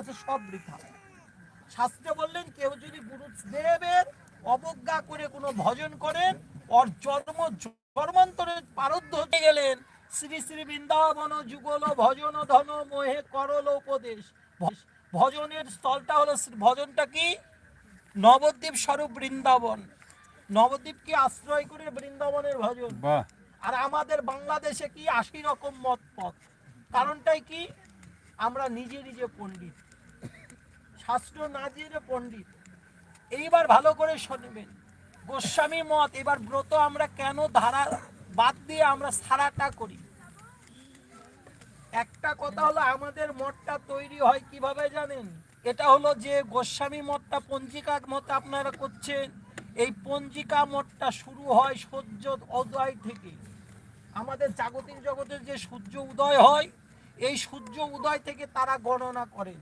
আছে সব বৃথা। শাস্ত্রে বললেন কেউ যদি গুরুদেবের অবজ্ঞা করে কোনো ভজন করেন ওর জন্ম জন্মান্তরে পারদ্ধ হতে গেলেন। শ্রী শ্রী বৃন্দাবন যুগল ভজন ধন মোহে করল উপদেশ। ভজনের স্থলটা হলো ভজনটা কি? নবদ্বীপ স্বরূপ বৃন্দাবন। নবদ্বীপকে আশ্রয় করে বৃন্দাবনের ভজন। আর আমাদের বাংলাদেশে কি আশি রকম মত পথ কারণটাই কি? আমরা নিজে নিজে পণ্ডিত। শাস্ত্র না জেনে পণ্ডিত। এইবার ভালো করে শুনবেন। গোস্বামী মত, এবার ব্রত আমরা কেন ধারা বাদ দিয়ে আমরা সারাটা করি? একটা কথা হলো, আমাদের মঠটা তৈরি হয় কীভাবে জানেন? এটা হলো যে গোস্বামী মঠটা পঞ্জিকা মত আপনারা করছেন, এই পঞ্জিকা মঠটা শুরু হয় সূর্য উদয় থেকে। আমাদের জাগতিক জগতের যে সূর্য উদয় হয়, এই সূর্য উদয় থেকে তারা গণনা করেন।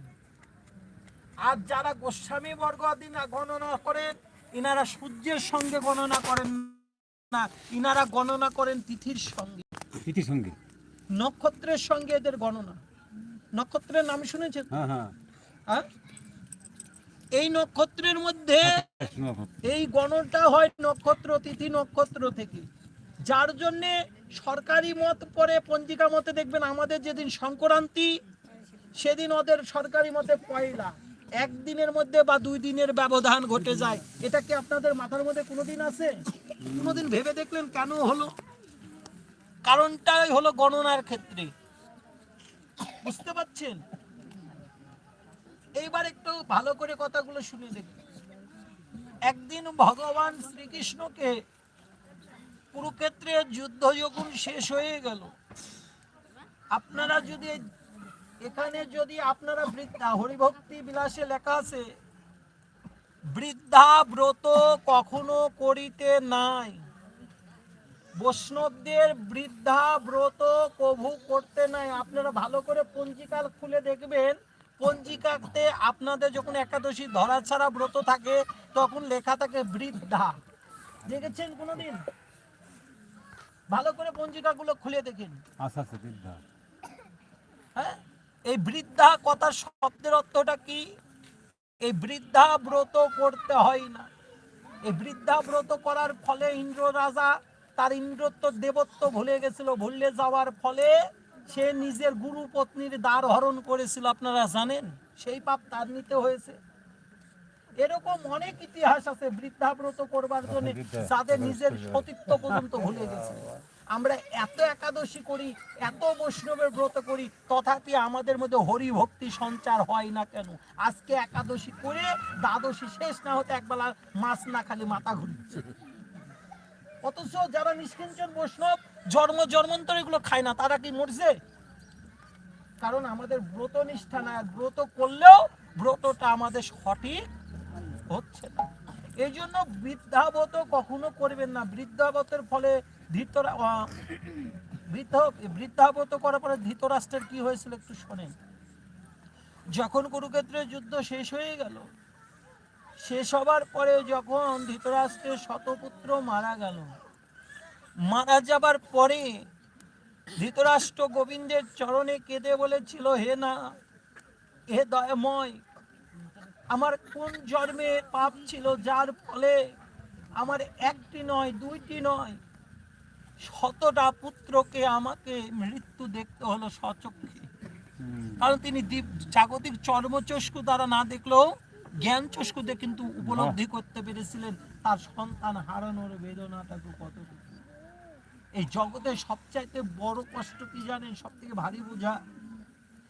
আর যারা গোস্বামী বর্গ দিনা গণনা করেন ইনারা সূর্যের সঙ্গে গণনা করেন না। ইনারা গণনা করেন তিথির সঙ্গে। ইতি সঙ্গে? নক্ষত্রের সঙ্গে এদের গণনা। নক্ষত্রের নাম শুনেছেন? হ্যাঁ হ্যাঁ। হ্যাঁ? এই নক্ষত্রের মধ্যে এই গণনটা হয় নক্ষত্র তিথি নক্ষত্র থেকে। যার জন্যে সরকারি মত পরে পঞ্জিকা মতে দেখবেন আমাদের যেদিন সংক্রান্তি সেদিন ওদের সরকারি মতে পয়লা। একদিনের মধ্যে বা দুই দিনের ব্যবধান ঘটে যায়। এটা কি আপনাদের মাথার মধ্যে কোনোদিন আছে? কোনোদিন ভেবে দেখলেন কেন হলো? কারণটাই হলো গণনার ক্ষেত্রে। বুঝতে পারছেন? এইবার একটু ভালো করে কথাগুলো শুনে দেখুন একদিন ভগবান শ্রীকৃষ্ণকে কুরুক্ষেত্রের যুদ্ধ যখন শেষ হয়ে গেল, আপনারা যদি এখানে যদি আপনারা বৃদ্ধা হরিভক্তি বিলাসে লেখা আছে বৃদ্ধা ব্রত কখনো করিতে নাই। বৈষ্ণবদের বৃদ্ধা ব্রত কভু করতে নাই। আপনারা ভালো করে পঞ্জিকা খুলে দেখবেন। পঞ্জিকাতে আপনাদের যখন একাদশী ধরা ছাড়া ব্রত থাকে তখন লেখা থাকে বৃদ্ধা। দেখেছেন কোনোদিন? ভালো করে পঞ্জিকাগুলো খুলে দেখেন। আচ্ছা আচ্ছা বৃদ্ধা। হ্যাঁ? এই বৃদ্ধা কথার শব্দের অর্থটা কি? এই বৃদ্ধা ব্রত করতে হয় না। এই বৃদ্ধা ব্রত করার ফলে ইন্দ্র রাজা তার ইন্দ্রত্ব দেবত্ব ভুলে গেছিল। ভুলে যাওয়ার ফলে সে নিজের গুরু পত্নীর দ্বার হরণ করেছিল। আপনারা জানেন সেই পাপ তার নিতে হয়েছে। এরকম অনেক ইতিহাস আছে বৃদ্ধাব্রত করবার জন্য যাদের নিজের সতীত্ব পর্যন্ত ভুলে গেছে। আমরা এত একাদশী করি, এত বৈষ্ণবের ব্রত করি, তথাপি আমাদের মধ্যে হরি ভক্তি সঞ্চার হয় না কেন? আজকে একাদশী করে দ্বাদশী শেষ, না হতে একবেলা মাছ না খালি মাথা ঘুরছে অথচ যারা নিষ্কিঞ্চন বৈষ্ণব, জন্ম জন্মান্তর এগুলো খায় না, তারা কি মরছে? কারণ আমাদের ব্রত নিষ্ঠা না ব্রত করলেও ব্রতটা আমাদের সঠিক হচ্ছে না। এই জন্য বৃদ্ধাবত কখনো করবেন না। বৃদ্ধাবতের ফলে ধৃতরা বৃদ্ধ বৃদ্ধাবত করার পরে ধৃতরাষ্ট্রের কি হয়েছিল একটু শোনেন। যখন কুরুক্ষেত্রের যুদ্ধ শেষ হয়ে গেল, শেষ হবার পরে যখন ধৃতরাষ্ট্রের শতপুত্র মারা গেল, মারা যাবার পরে ধৃতরাষ্ট্র গোবিন্দের চরণে কেঁদে বলেছিল, হে না, হে দয়াময়, আমার কোন জন্মে পাপ ছিল যার ফলে আমার একটি নয়, দুইটি নয় শতটা পুত্রকে আমাকে মৃত্যু দেখতে হলো সচক্ষে কারণ তিনি দীপ- জাগতিক চর্মচস্কু দ্বারা না দেখলেও জ্ঞান চস্কুতে কিন্তু উপলব্ধি করতে পেরেছিলেন। তার সন্তান হারানোর বেদনাটাকে কতটুকু। এই জগতে সবচাইতে বড় কষ্ট কি জানেন? সব থেকে ভারী বোঝা?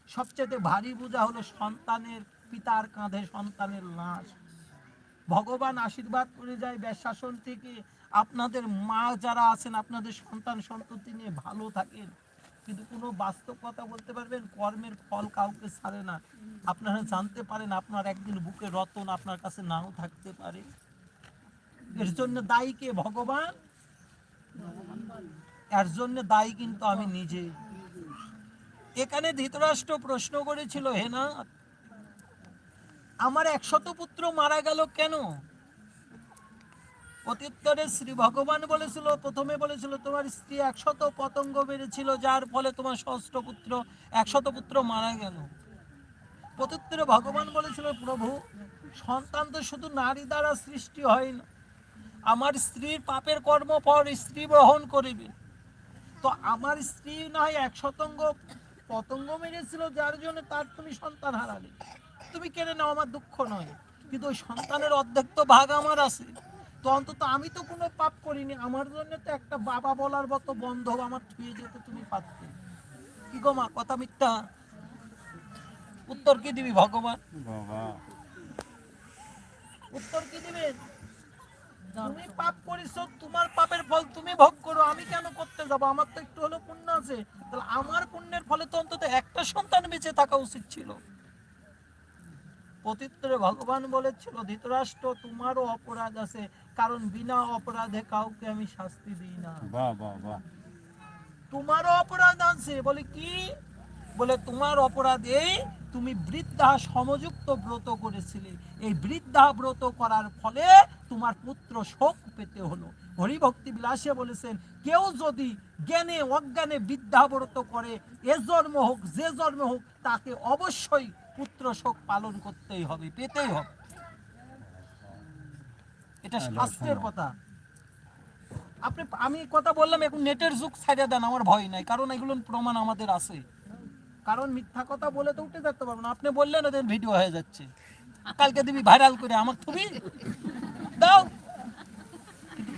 সবচাইতে ভারী বোঝা হলো সন্তানের পিতার কাঁধে সন্তানের লাশ। ভগবান আশীর্বাদ করে যায় ব্যাশাসন থেকে। আপনাদের মা যারা আছেন, আপনাদের সন্তান, সন্ততি নিয়ে ভালো থাকেন। কিন্তু কোনো বাস্তব কথা বলতে পারবেন, কর্মের ফল কাউকে ছাড়ে না। আপনারা জানতে পারেন, আপনার একদিন বুকে রতন আপনার কাছে নাও থাকতে পারে। এর জন্য দায়ী কে? ভগবান? এর জন্য দায়ী কিন্তু আমি নিজে। এখানে ধৃতরাষ্ট্র প্রশ্ন করেছিল হেনা আমার একশত পুত্র মারা গেল কেন? প্রত্যুত্তরে শ্রী ভগবান বলেছিল, প্রথমে বলেছিল, তোমার স্ত্রী একশত পতঙ্গ বেড়েছিল যার ফলে তোমার ষষ্ঠ পুত্র, একশত পুত্র মারা গেল। প্রত্যুত্তরে ভগবান বলেছিল, প্রভু, সন্তান তো শুধু নারী দ্বারা সৃষ্টি হয় না। আমার স্ত্রীর পাপের কর্ম পর স্ত্রী গ্রহণ করিবে। তো আমার স্ত্রী নয় এক শতঙ্গ পতঙ্গ মেরেছিল, যার জন্য তার তুমি সন্তান হারালে। তুমি কেড়ে নাও, আমার দুঃখ নয়, কিন্তু ওই সন্তানের অর্ধেক তো ভাগ আমার আছে। তো অন্তত আমি তো কোনো পাপ করিনি। আমার জন্য তো একটা বাবা বলার মতো বন্ধ আমার ছুঁয়ে যেতে তুমি পারতে। কি গো মা কথা মিথ্যা? উত্তর কি দিবি ভগবান? উত্তর কি দিবেন তুমি পাপ করেছ তোমার পাপের ফল তুমি ভোগ করো আমি কেন করতে যাব? আমার তো একটু হলেও পুণ্য আছে। তাহলে আমার পুণ্যের ফলে তো অন্তত একটা সন্তান বেঁচে থাকা উচিত ছিল। পতিত্রে ভগবান বলেছিল ধৃতরাষ্ট্র তোমারও অপরাধ আছে কারণ বিনা অপরাধে কাউকে আমি শাস্তি দিই না। তোমারও অপরাধ আছে। বলে কি? বলে তোমার অপরাধ তুমি বৃদ্ধা সমযুক্ত ব্রত করেছিলে। এই বৃদ্ধা ব্রত করার ফলে তোমার পুত্র শোক পেতে হলো। হরিভক্তি বিলাসে বলেছেন কেউ যদি জ্ঞানে অজ্ঞানে বৃদ্ধা ব্রত করে এ জন্ম হোক যে জন্ম হোক তাকে অবশ্যই পুত্র শোক পালন করতেই হবে পেতেই হবে। এটা শাস্ত্রের কথা। আপনি আমি কথা বললাম এখন নেটের যুগ ছাড়িয়ে দেন আমার ভয় নাই কারণ এগুলো প্রমাণ আমাদের আছে। কারণ মিথ্যা কথা বলে তো উঠে যেতে পারব না। আপনি বললেন ওদের ভিডিও হয়ে যাচ্ছে। কালকে দিবি ভাইরাল করে আমার তুমি দাও।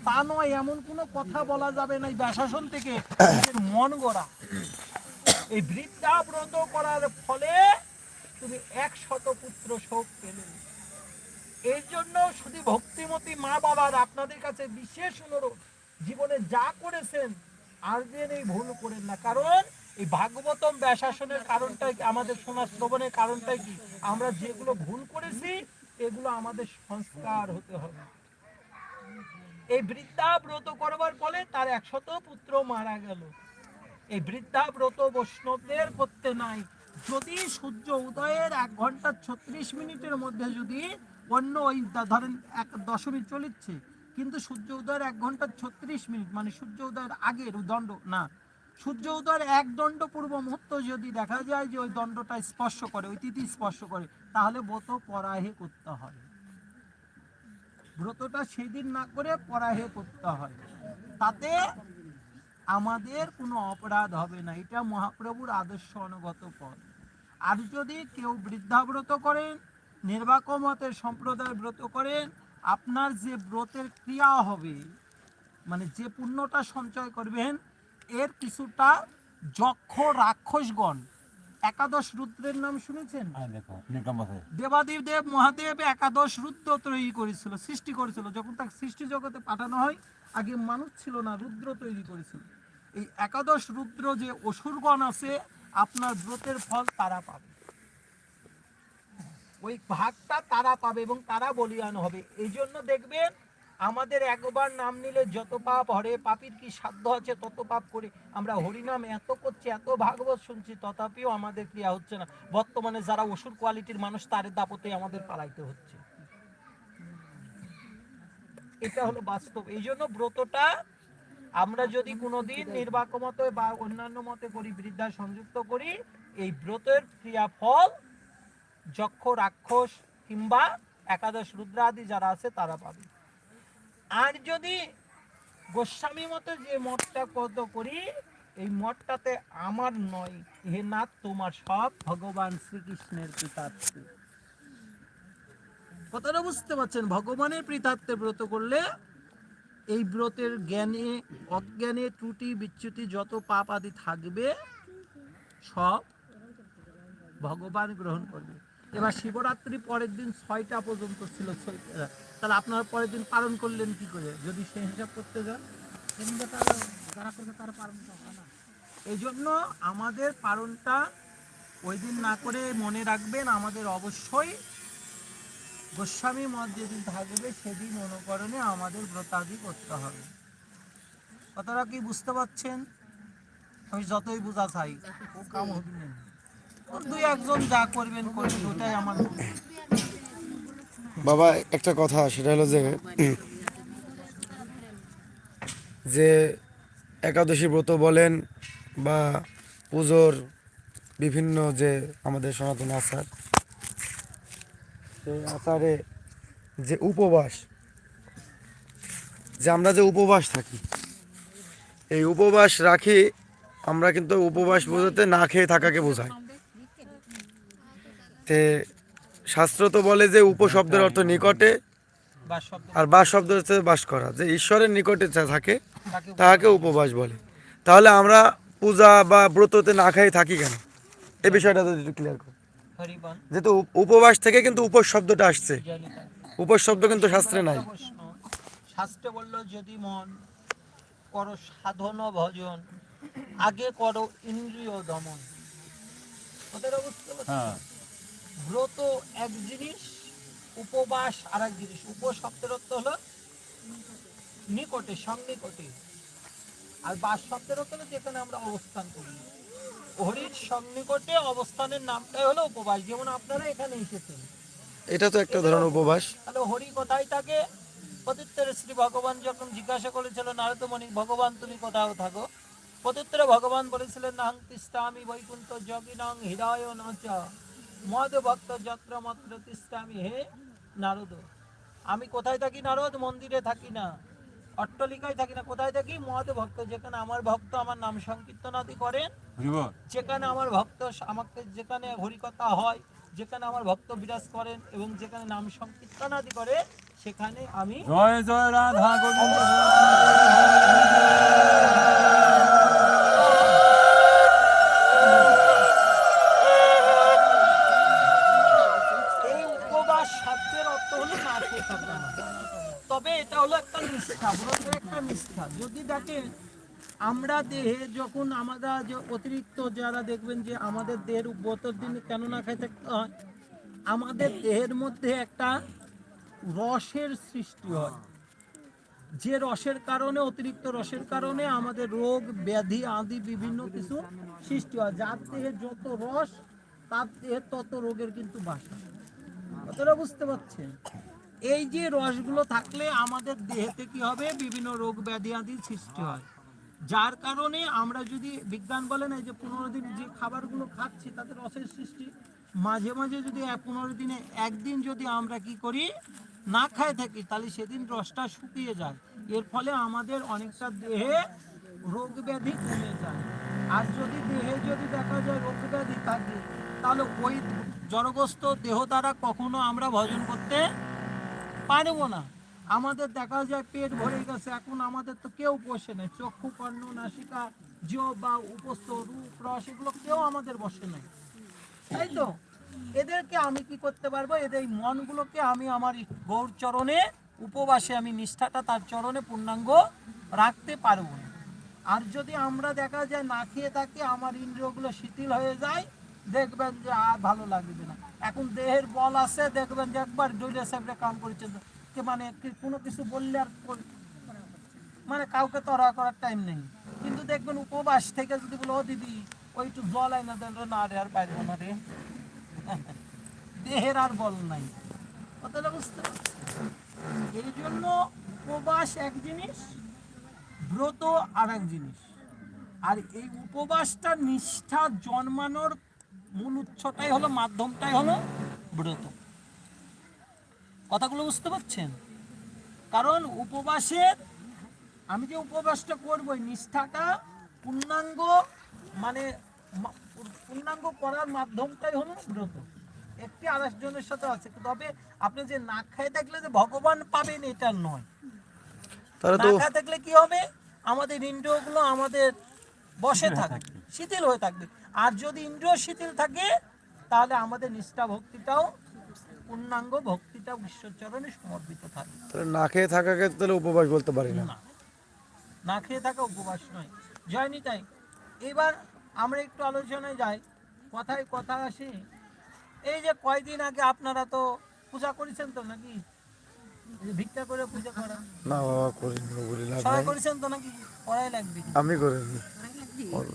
তা নয় এমন কোনো কথা বলা যাবে না এই ব্যাশাসন থেকে। মন গড়া। এই বৃদ্ধা ব্রত করার ফলে তুমি এক শত পুত্র শোক পেলে। এই জন্য শুধু ভক্তিমতী মা বাবার আপনাদের কাছে বিশেষ অনুরোধ, জীবনে যা করেছেন, আর যেন এই ভুল করেন না। কারণ এই ভাগবতম ব্যাশাসনের কি, আমাদের শোনা শ্রবণের কারণটাই কি? আমরা যেগুলো ভুল করেছি, এগুলো আমাদের সংস্কার হতে হবে। এই বৃদ্ধা ব্রত করবার ফলে তার একশত পুত্র মারা গেল। এই বৃদ্ধা ব্রত বৈষ্ণবদের করতে নাই। যদি সূর্য উদয়ের এক ঘণ্টা ছত্রিশ মিনিটের মধ্যে যদি অন্য ওই ধরেন এক দশমী চলিচ্ছে, কিন্তু সূর্য উদয়ের এক ঘণ্টা ছত্রিশ মিনিট মানে সূর্য উদয়ের আগের দণ্ড, না, সূর্য উদয়ের এক দণ্ড পূর্ব মুহূর্ত যদি দেখা যায় যে ওই দণ্ডটা স্পর্শ করে, ওই তিথি স্পর্শ করে, তাহলে ব্রত পরাহে করতে হয়। ব্রতটা সেদিন না করে পরাহে করতে হয়। তাতে আমাদের কোনো অপরাধ হবে না। এটা মহাপ্রভুর আদর্শ অনুগত পথ। আর যদি কেউ বৃদ্ধাব্রত করেন নির্বাক মতের সম্প্রদায় ব্রত করেন আপনার যে ব্রতের ক্রিয়া হবে মানে যে পুণ্যটা সঞ্চয় করবেন এর কিছুটা যক্ষ রাক্ষসগণ একাদশ রুদ্রের নাম শুনেছেন? হ্যাঁ দেবাদেব দেব মহাদেব একাদশ রুদ্র তৈরি করেছিল সৃষ্টি করেছিল। যখন তাকে সৃষ্টি জগতে পাঠানো হয় আগে মানুষ ছিল না রুদ্র তৈরি করেছিল। এই একাদশ রুদ্র যে অসুরগণ আছে, আপনার ব্রতের ফল তারা পাবে। ওই ভাগটা তারা পাবে এবং তারা বলিয়ান হবে। এই জন্য দেখবেন, আমাদের একবার নাম নিলে যত পাপ হরে, পাপির কি সাধ্য আছে তত পাপ করে। আমরা হরিনাম এত করছি, এত ভাগবত শুনছি, তথাপিও আমাদের ক্রিয়া হচ্ছে না। বর্তমানে যারা অসুর কোয়ালিটির মানুষ, তার দাপতে আমাদের পালাইতে হচ্ছে। এটা হলো বাস্তব। এই জন্য ব্রতটা আমরা যদি কোনোদিন নির্বাক মতে বা অন্যান্য মতে করি, বৃদ্ধা সংযুক্ত করি, এই ব্রতের ক্রিয়াফল, যক্ষ, রাক্ষস কিংবা একাদশ রুদ্রাদি যারা আছে, তারা পাবে। আর যদি গোস্বামী মতে যে মঠটা কত করি, এই মঠটাতে আমার নয়, হে নাথ, তোমার সব ভগবান শ্রীকৃষ্ণের পিতাত্মে। কথাটা বুঝতে পারছেন? ভগবানের পিতাত্মে ব্রত করলে এই ব্রতের জ্ঞানে অজ্ঞানে ত্রুটি বিচ্যুতি যত পাপ আদি থাকবে সব ভগবান গ্রহণ করবে। এবার শিবরাত্রি পরের দিন ছয়টা পর্যন্ত ছিল তাহলে আপনারা পরের দিন পালন করলেন কি করে? যদি সে হিসাব করতে যান। কিন্তু তারা যারা করবে তারা পারবে না? এই জন্য আমাদের পালনটা ওই দিন না করে মনে রাখবেন আমাদের অবশ্যই গোস্বামী মত যেদিন থাকবে, সেদিন অনুকরণে আমাদের ব্রতাদি করতে হবে। কথাটা কি বুঝতে পারছেন? আমি যতই বোঝা চাই, ও কাম হবে দুই একজন যা করবেন করবেন, ওটাই আমার বাবা, একটা কথা, সেটা হলো যে যে একাদশী ব্রত বলেন বা পুজোর বিভিন্ন যে আমাদের সনাতন আচার আচারে যে উপবাস, যে আমরা যে উপবাস থাকি, এই উপবাস রাখি, আমরা কিন্তু উপবাস বোঝাতে না খেয়ে থাকাকে বোঝাই তে শাস্ত্র তো বলে যে উপশব্দের অর্থ নিকটে আর বাস শব্দ হচ্ছে বাস করা। যে ঈশ্বরের নিকটে থাকে, তাহাকে উপবাস বলে। তাহলে আমরা পূজা বা ব্রততে না খাই থাকি কেন? এই বিষয়টা যদি ক্লিয়ার করো। যেহেতু উপবাস থেকে কিন্তু উপোস শব্দটা আসছে। উপোস শব্দ কিন্তু শাস্ত্রে নাই। শাস্ত্রে বলল যদি মন করো সাধন ভজন আগে করো ইন্দ্রিয় দমন। ওদের হ্যাঁ। ব্রত এক জিনিস উপবাস আর এক জিনিস। উপ শব্দের অর্থ হলো নিকটে সন্নিকটে। আর বাস শব্দের অর্থ হলো যেখানে আমরা অবস্থান করি। হরির সন্নিকটে অবস্থানের নামটাই হলো উপবাস যেমন আপনারা এখানে এসেছেন। এটা তো একটা ধরনের উপবাস। তাহলে হরি কোথায় থাকে? প্রত্যুত্তরে শ্রী ভগবান যখন জিজ্ঞাসা করেছিল নারদমণি ভগবান তুমি কোথাও থাকো? প্রত্যুত্তরে ভগবান বলেছিলেন নাং তিষ্ঠামি বৈকুণ্ঠ যোগিনাং হৃদয় নচ মদ ভক্ত যত্র মাত্র তিষ্ঠামি হে নারদ। আমি কোথায় থাকি নারদ? মন্দিরে থাকি না। অট্টলিকায় থাকি না কোথায় থাকি? মহাতে ভক্ত যেখানে আমার ভক্ত আমার নাম সংকীর্তন আদি করেন যেখানে আমার ভক্ত আমাকে যেখানে হরিকথা হয় যেখানে আমার ভক্ত বিরাজ করেন এবং যেখানে নাম সংকীর্তন আদি করে সেখানে আমি জয় জয় রাধা গোবিন্দ নিষ্ঠা ব্রতের একটা নিষ্ঠা যদি দেখেন, আমরা দেহে যখন আমরা যে অতিরিক্ত যারা দেখবেন যে আমাদের দেহের ব্রতের দিনে কেন না খেতে হয়, আমাদের দেহের মধ্যে একটা রসের সৃষ্টি হয়। যে রসের কারণে, অতিরিক্ত রসের কারণে আমাদের রোগ, ব্যাধি আদি বিভিন্ন কিছু সৃষ্টি হয়। যার দেহে যত রস, তার দেহে তত রোগের কিন্তু বাসা। কতটা বুঝতে পারছেন? এই যে রসগুলো থাকলে আমাদের দেহেতে কি হবে? বিভিন্ন রোগ ব্যাধি আদি সৃষ্টি হয়। যার কারণে আমরা যদি বিজ্ঞান বলেন, এই যে পনেরো দিন যে খাবারগুলো খাচ্ছি, তাতে রসের সৃষ্টি। মাঝে মাঝে যদি পনেরো দিনে একদিন যদি আমরা কি করি, না খাই থাকি, তাহলে সেদিন রসটা শুকিয়ে যায়। এর ফলে আমাদের অনেকটা দেহে রোগ ব্যাধি কমে যায়। আর যদি দেহে যদি দেখা যায় রোগ ব্যাধি থাকে, তাহলে ওই জড়গ্রস্ত দেহ দ্বারা কখনো আমরা ভজন করতে পারব না। আমাদের দেখা যায় পেট ভরে গেছে, এখন আমাদের তো কেউ বসে নাই চক্ষু, কর্ণ, নাসিকা জিও বা উপস্থ, রূপ, রস, এগুলো কেউ আমাদের বসে নাই। তাই তো? এদেরকে আমি কি করতে পারব? এদের মনগুলোকে আমি আমার গৌর চরণে, উপবাসে আমি নিষ্ঠাটা তার চরণে পূর্ণাঙ্গ রাখতে পারব না। আর যদি আমরা দেখা যায় না খেয়ে থাকি, আমার ইন্দ্রিয়গুলো শিথিল হয়ে যায়, দেখবেন যে আর ভালো লাগবে না। এখন দেহের বল আছে, দেখবেন যে একবার ডইলে সাহেবরা কাম করেছেন যে মানে কি- কোনো কিছু বললে আর মানে কাউকে তরা করার টাইম নেই। কিন্তু দেখবেন উপবাস থেকে যদি বলো দিদি, ওই একটু জল আইনা দেন না রে, আর পারব না রে। দেহের আর বল নাই। বুঝতে এই জন্য উপবাস এক জিনিস, ব্রত আর এক জিনিস। আর এই উপবাসটা নিষ্ঠা জন্মানোর মূল উৎসটাই হলো মাধ্যমটাই হলো ব্রত। কথাগুলো বুঝতে পারছেন? কারণ উপবাসের আমি যে উপবাসটা করব নিষ্ঠাটা পূর্ণাঙ্গ মানে পূর্ণাঙ্গ করার মাধ্যমটাই হলো ব্রত। একটি আরেকজনের সাথে আছে তবে আপনি যে না খাই থাকলে যে ভগবান পাবেন এটা নয়। তাহলে না খায় থাকলে কি হবে? আমাদের ইন্দ্রিয়গুলো আমাদের বসে থাকবে শিথিল হয়ে থাকবে। আর যদি ইন্দ্রিয় শিথিল থাকে তাহলে আমাদের নিষ্ঠা ভক্তিটাও পূর্ণাঙ্গ ভক্তিটা ঈশ্বরচরণে সমর্পিত থাকে। তাহলে না খেয়ে থাকাকে তাহলে উপবাস বলতে পারি না। না। না খেয়ে থাকা উপবাস নয়। জয়নি তাই। এবার আমরা একটু আলোচনায় যাই। কথায় কথা আসে। এই যে কয়দিন আগে আপনারা তো পূজা করেছেন তো নাকি? ভিক্ষা করে পূজা করা? না বাবা করিনি লাভ সবাই করেছেন তো নাকি? করাই লাগবে। আমি করিনি। por